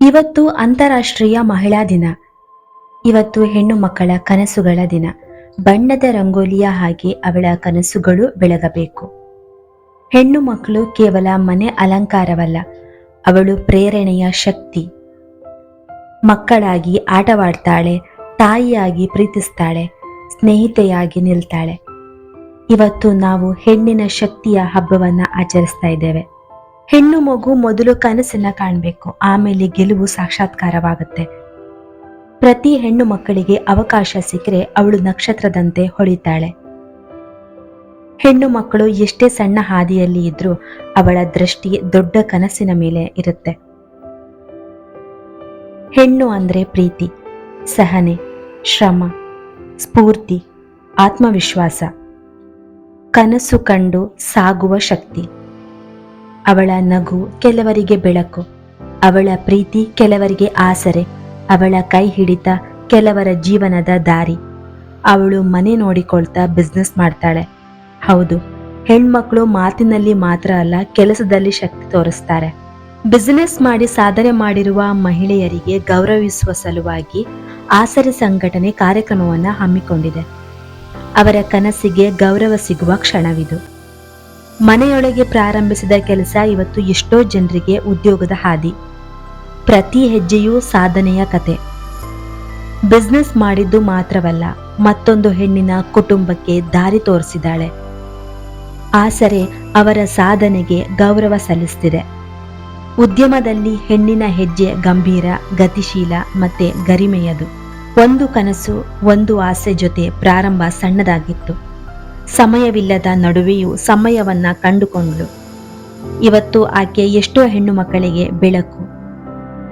ಇವತ್ತು ಅಂತಾರಾಷ್ಟ್ರೀಯ ಮಹಿಳಾ ದಿನ. ಇವತ್ತು ಹೆಣ್ಣು ಮಕ್ಕಳ ಕನಸುಗಳ ದಿನ. ಬಣ್ಣದ ರಂಗೋಲಿಯ ಹಾಗೆ ಅವಳ ಕನಸುಗಳು ಬೆಳಗಬೇಕು. ಹೆಣ್ಣು ಮಕ್ಕಳು ಕೇವಲ ಮನೆ ಅಲಂಕಾರವಲ್ಲ, ಅವಳು ಪ್ರೇರಣೆಯ ಶಕ್ತಿ. ಮಕ್ಕಳಾಗಿ ಆಟವಾಡ್ತಾಳೆ, ತಾಯಿಯಾಗಿ ಪ್ರೀತಿಸ್ತಾಳೆ, ಸ್ನೇಹಿತೆಯಾಗಿ ನಿಲ್ತಾಳೆ. ಇವತ್ತು ನಾವು ಹೆಣ್ಣಿನ ಶಕ್ತಿಯ ಹಬ್ಬವನ್ನ ಆಚರಿಸ್ತಾ ಇದ್ದೇವೆ. ಹೆಣ್ಣು ಮಗು ಮೊದಲು ಕನಸನ್ನ ಕಾಣಬೇಕು, ಆಮೇಲೆ ಗೆಲುವು ಸಾಕ್ಷಾತ್ಕಾರವಾಗುತ್ತೆ. ಪ್ರತಿ ಹೆಣ್ಣು ಮಕ್ಕಳಿಗೆ ಅವಕಾಶ ಸಿಕ್ಕರೆ ಅವಳು ನಕ್ಷತ್ರದಂತೆ ಹೊಳಿತಾಳೆ. ಹೆಣ್ಣು ಮಕ್ಕಳು ಎಷ್ಟೇ ಸಣ್ಣ ಹಾದಿಯಲ್ಲಿ ಇದ್ರೂ ಅವಳ ದೃಷ್ಟಿ ದೊಡ್ಡ ಕನಸಿನ ಮೇಲೆ ಇರುತ್ತೆ. ಹೆಣ್ಣು ಅಂದ್ರೆ ಪ್ರೀತಿ, ಸಹನೆ, ಶ್ರಮ, ಸ್ಫೂರ್ತಿ, ಆತ್ಮವಿಶ್ವಾಸ. ಕನಸು ಕಂಡು ಸಾಗುವ ಶಕ್ತಿ. ಅವಳ ನಗು ಕೆಲವರಿಗೆ ಬೆಳಕು, ಅವಳ ಪ್ರೀತಿ ಕೆಲವರಿಗೆ ಆಸರೆ, ಅವಳ ಕೈ ಹಿಡಿತ ಕೆಲವರ ಜೀವನದ ದಾರಿ. ಅವಳು ಮನೆ ನೋಡಿಕೊಳ್ತಾ ಬಿಸ್ನೆಸ್ ಮಾಡ್ತಾಳೆ. ಹೌದು, ಹೆಣ್ಮಕ್ಳು ಮಾತಿನಲ್ಲಿ ಮಾತ್ರ ಅಲ್ಲ, ಕೆಲಸದಲ್ಲಿ ಶಕ್ತಿ ತೋರಿಸ್ತಾರೆ. ಬಿಸಿನೆಸ್ ಮಾಡಿ ಸಾಧನೆ ಮಾಡಿರುವ ಮಹಿಳೆಯರಿಗೆ ಗೌರವಿಸುವ ಸಲುವಾಗಿ ಆಸರೆ ಸಂಘಟನೆ ಕಾರ್ಯಕ್ರಮವನ್ನು ಹಮ್ಮಿಕೊಂಡಿದೆ. ಅವರ ಕನಸಿಗೆ ಗೌರವ ಸಿಗುವ ಕ್ಷಣವಿದು. ಮನೆಯೊಳಗೆ ಪ್ರಾರಂಭಿಸಿದ ಕೆಲಸ ಇವತ್ತು ಎಷ್ಟೋ ಜನರಿಗೆ ಉದ್ಯೋಗದ ಹಾದಿ. ಪ್ರತಿ ಹೆಜ್ಜೆಯೂ ಸಾಧನೆಯ ಕತೆ. ಬಿಸ್ನೆಸ್ ಮಾಡಿದ್ದು ಮಾತ್ರವಲ್ಲ, ಮತ್ತೊಂದು ಹೆಣ್ಣಿನ ಕುಟುಂಬಕ್ಕೆ ದಾರಿ ತೋರಿಸಿದ್ದಾಳೆ. ಆಸರೆ ಅವರ ಸಾಧನೆಗೆ ಗೌರವ ಸಲ್ಲಿಸ್ತಿದೆ. ಉದ್ಯಮದಲ್ಲಿ ಹೆಣ್ಣಿನ ಹೆಜ್ಜೆ ಗಂಭೀರ, ಗತಿಶೀಲ ಮತ್ತೆ ಗರಿಮೆಯದು. ಒಂದು ಕನಸು, ಒಂದು ಆಸೆ ಜೊತೆ ಪ್ರಾರಂಭ ಸಣ್ಣದಾಗಿತ್ತು. ಸಮಯವಿಲ್ಲದ ನಡುವೆಯೂ ಸಮಯವನ್ನ ಕಂಡುಕೊಂಡಳು. ಇವತ್ತು ಆಕೆ ಎಷ್ಟೋ ಹೆಣ್ಣು ಮಕ್ಕಳಿಗೆ ಬೆಳಕು.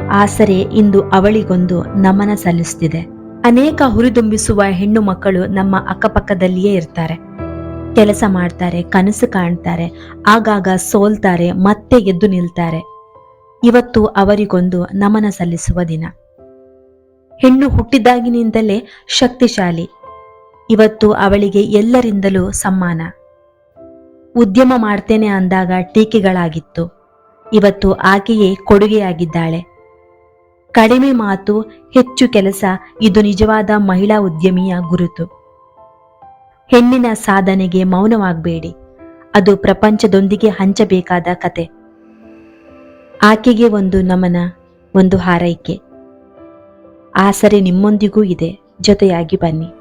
ಆಸರೆ ಇಂದು ಅವಳಿಗೊಂದು ನಮನ ಸಲ್ಲಿಸುತ್ತಿದೆ ಅನೇಕ ಹುರಿದುಂಬಿಸುವ ಹೆಣ್ಣು ಮಕ್ಕಳು ನಮ್ಮ ಅಕ್ಕಪಕ್ಕದಲ್ಲಿಯೇ ಇರ್ತಾರೆ. ಕೆಲಸ ಮಾಡ್ತಾರೆ, ಕನಸು ಕಾಣ್ತಾರೆ, ಆಗಾಗ ಸೋಲ್ತಾರೆ, ಮತ್ತೆ ಎದ್ದು ನಿಲ್ತಾರೆ. ಇವತ್ತು ಅವರಿಗೊಂದು ನಮನ ಸಲ್ಲಿಸುವ ದಿನ. ಹೆಣ್ಣು ಹುಟ್ಟಿದಾಗಿನಿಂದಲೇ ಶಕ್ತಿಶಾಲಿ ಇವತ್ತು ಅವಳಿಗೆ ಎಲ್ಲರಿಂದಲೂ ಸಮ್ಮಾನ. ಉದ್ಯಮ ಮಾಡ್ತೇನೆ ಅಂದಾಗ ಟೀಕೆಗಳಾಗಿತ್ತು. ಇವತ್ತು ಆಕೆಯೇ ಕೊಡುಗೆಯಾಗಿದ್ದಾಳೆ. ಕಡಿಮೆ ಮಾತು, ಹೆಚ್ಚು ಕೆಲಸ, ಇದು ನಿಜವಾದ ಮಹಿಳಾ ಉದ್ಯಮಿಯ ಗುರುತು. ಹೆಣ್ಣಿನ ಸಾಧನೆಗೆ ಮೌನವಾಗಬೇಡಿ. ಅದು ಪ್ರಪಂಚದೊಂದಿಗೆ ಹಂಚಬೇಕಾದ ಕತೆ. ಆಕೆಗೆ ಒಂದು ನಮನ, ಒಂದು ಹಾರೈಕೆ. ಆಸರೆ ನಿಮ್ಮೊಂದಿಗೂ ಇದೆ, ಜೊತೆಯಾಗಿ ಬನ್ನಿ.